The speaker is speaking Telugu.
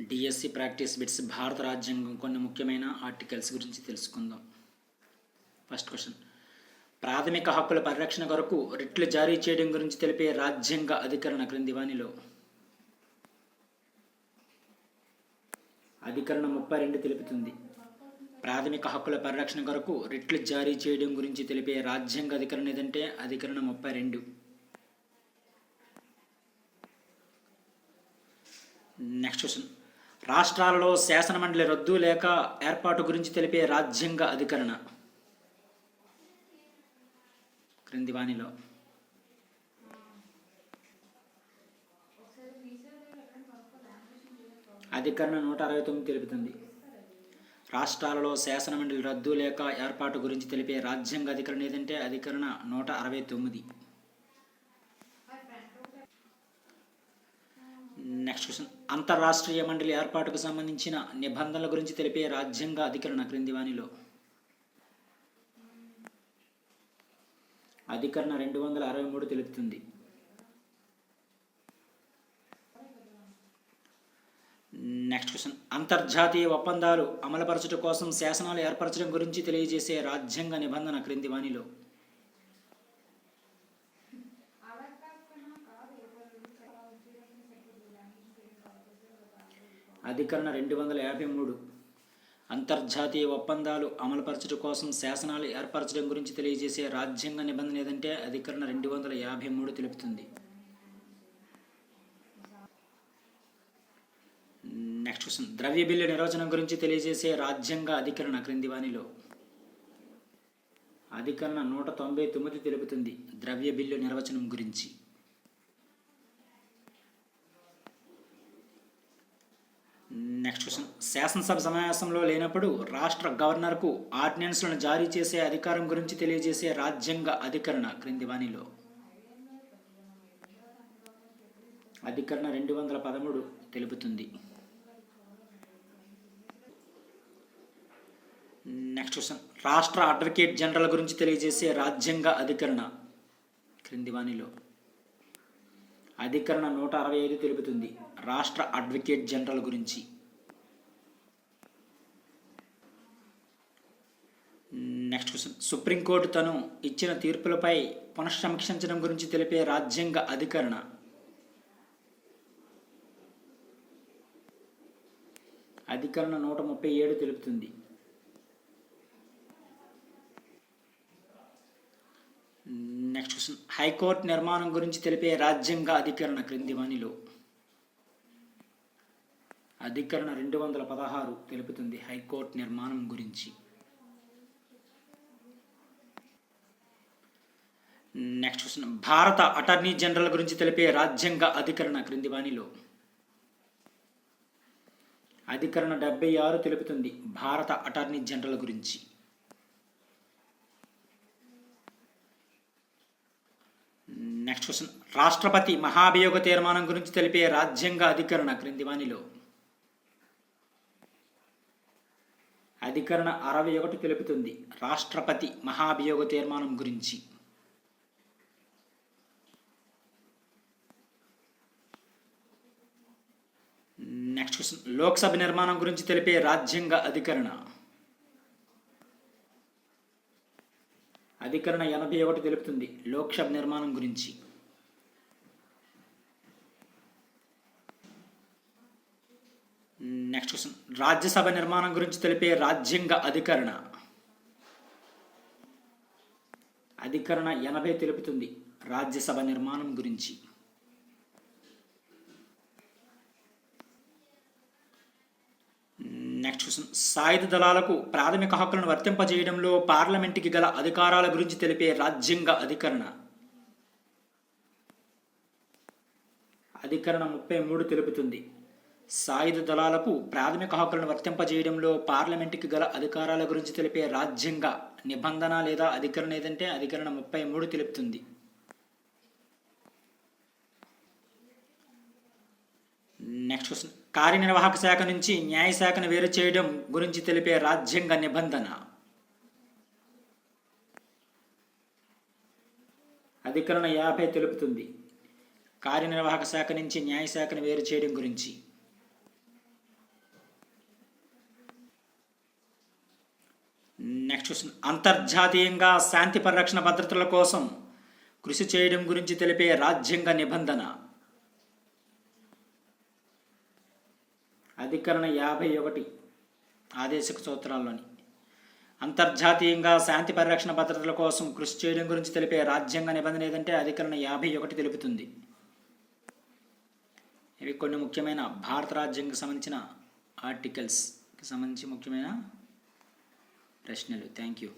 డిఎస్సి ప్రాక్టీస్ బిట్స్ భారత రాజ్యాంగం కొన్ని ముఖ్యమైన ఆర్టికల్స్ గురించి తెలుసుకుందాం. ఫస్ట్ క్వశ్చన్ ప్రాథమిక హక్కుల పరిరక్షణ కొరకు రిట్లు జారీ చేయడం గురించి తెలిపే రాజ్యాంగ అధికరణ క్రింది వాణిలో అధికరణ ముప్పై రెండు తెలుపుతుంది. ప్రాథమిక హక్కుల పరిరక్షణ కొరకు రిట్లు జారీ చేయడం గురించి తెలిపే రాజ్యాంగ అధికరణ ఏదంటే అధికరణ ముప్పై రెండు. నెక్స్ట్ క్వశ్చన్ రాష్ట్రాలలో శాసనమండలి రద్దు లేక ఏర్పాటు గురించి తెలిపే రాజ్యాంగ అధికరణ. క్రింది వాణిలో. అధికరణ నూట అరవై తొమ్మిది తెలుపుతుంది. రాష్ట్రాలలో శాసనమండలి రద్దు లేక ఏర్పాటు గురించి తెలిపే రాజ్యాంగ అధికరణ ఏదంటే అధికరణ నూట అరవై తొమ్మిది. నెక్స్ట్ క్వశ్చన్ అంతర్రాష్ట్రీయ మండలి ఏర్పాటుకు సంబంధించిన నిబంధనల గురించి తెలిపే రాజ్యాంగ అధికరణ క్రింది వాణిలో. అధికరణ రెండు వందల అరవై మూడు తెలుపుతుంది. నెక్స్ట్ క్వశ్చన్ అంతర్జాతీయ ఒప్పందాలు అమలుపరచడం కోసం శాసనాలు ఏర్పరచడం గురించి తెలియజేసే రాజ్యాంగ నిబంధన క్రింది వాణిలో. అధికరణ రెండు వందల యాభై మూడు. అంతర్జాతీయ ఒప్పందాలు అమలుపరచడం కోసం శాసనాలు ఏర్పరచడం గురించి తెలియజేసే రాజ్యాంగ నిబంధన ఏదంటే అధికరణ రెండు వందల యాభై మూడు తెలుపుతుంది. నెక్స్ట్ క్వశ్చన్ ద్రవ్య బిల్లు నిర్వచనం గురించి తెలియజేసే రాజ్యాంగ అధికరణ క్రింది వాణిలో. అధికరణ నూట తొంభై తొమ్మిది తెలుపుతుంది ద్రవ్య బిల్లు నిర్వచనం గురించి. నెక్స్ట్ క్వశ్చన్ శాసనసభ సమావేశంలో లేనప్పుడు రాష్ట్ర గవర్నర్కు ఆర్డినెన్స్లను జారీ చేసే అధికారం గురించి తెలియజేసే రాజ్యాంగ అధికరణ క్రింది వాణిలో. అధికరణ రెండు వందల పదమూడు తెలుపుతుంది. నెక్స్ట్ క్వశ్చన్ రాష్ట్ర అడ్వకేట్ జనరల్ గురించి తెలియజేసే రాజ్యాంగ అధికరణ క్రింది వాణిలో. అధికరణ నూట అరవై ఐదు తెలుపుతుంది. రాష్ట్ర అడ్వకేట్ జనరల్ గురించి. నెక్స్ట్ క్వశ్చన్ సుప్రీంకోర్టు తను ఇచ్చిన తీర్పులపై పునఃసమీక్షించడం గురించి తెలిపే రాజ్యాంగ అధికరణ. అధికరణ నూట ముప్పై ఏడు తెలుపుతుంది. నెక్స్ట్ క్వశ్చన్ హైకోర్టు నిర్మాణం గురించి తెలిపే రాజ్యాంగ అధికరణ క్రింది వాణిలో. అధికరణ రెండు వందల పదహారు తెలుపుతుంది. హైకోర్టు నిర్మాణం గురించి. నెక్స్ట్ క్వశ్చన్ భారత అటార్నీ జనరల్ గురించి తెలిపే రాజ్యాంగ అధికరణ క్రింది వాణిలో అధికరణ డెబ్బై ఆరు తెలుపుతుంది భారత అటార్నీ జనరల్ గురించి. నెక్స్ట్ క్వశ్చన్ రాష్ట్రపతి మహాభియోగ తీర్మానం గురించి తెలిపే రాజ్యాంగ అధికరణ క్రింది వాణిలో అధికరణ అరవై ఒకటి తెలుపుతుంది రాష్ట్రపతి మహాభియోగ తీర్మానం గురించి. Next question. లోక్సభ నిర్మాణం గురించి తెలిపే రాజ్యాంగ అధికరణ. అధికరణ ఎనభై ఒకటి తెలుపుతుంది లోక్సభ నిర్మాణం గురించి. Next question. రాజ్యసభ నిర్మాణం గురించి తెలిపే రాజ్యాంగ అధికరణ. అధికరణ ఎనభై తెలుపుతుంది రాజ్యసభ నిర్మాణం గురించి. నెక్స్ట్ క్వశ్చన్ సాయుధ దళాలకు ప్రాథమిక హక్కులను వర్తింపజేయడంలో పార్లమెంటుకి గల అధికారాల గురించి తెలిపే రాజ్యాంగ అధికరణ. అధికరణ ముప్పై మూడు తెలుపుతుంది. సాయుధ దళాలకు ప్రాథమిక హక్కులను వర్తింపజేయడంలో పార్లమెంటుకి గల అధికారాల గురించి తెలిపే రాజ్యాంగ నిబంధన లేదా అధికరణ ఏదంటే అధికరణ ముప్పై మూడు తెలుపుతుంది. నెక్స్ట్ క్వశ్చన్ కార్యనిర్వాహక శాఖ నుంచి న్యాయశాఖను వేరు చేయడం గురించి తెలిపే రాజ్యాంగ నిబంధన. అధికరణ యాభై తెలుపుతుంది. కార్యనిర్వాహక శాఖ నుంచి న్యాయశాఖను వేరు చేయడం గురించి. నెక్స్ట్ క్వశ్చన్ అంతర్జాతీయంగా శాంతి పరిరక్షణ భద్రతల కోసం కృషి చేయడం గురించి తెలిపే రాజ్యాంగ నిబంధన. అధికరణ యాభై ఒకటి ఆదేశిక సూత్రాల్లోని. అంతర్జాతీయంగా శాంతి పరిరక్షణ భద్రతల కోసం కృషి చేయడం గురించి తెలిపే రాజ్యాంగ నిబంధన ఏదంటే అధికరణ యాభై ఒకటి తెలుపుతుంది. ఇవి కొన్ని ముఖ్యమైన భారత రాజ్యాంగం సంబంధించిన ఆర్టికల్స్కి సంబంధించి ముఖ్యమైన ప్రశ్నలు. Thank you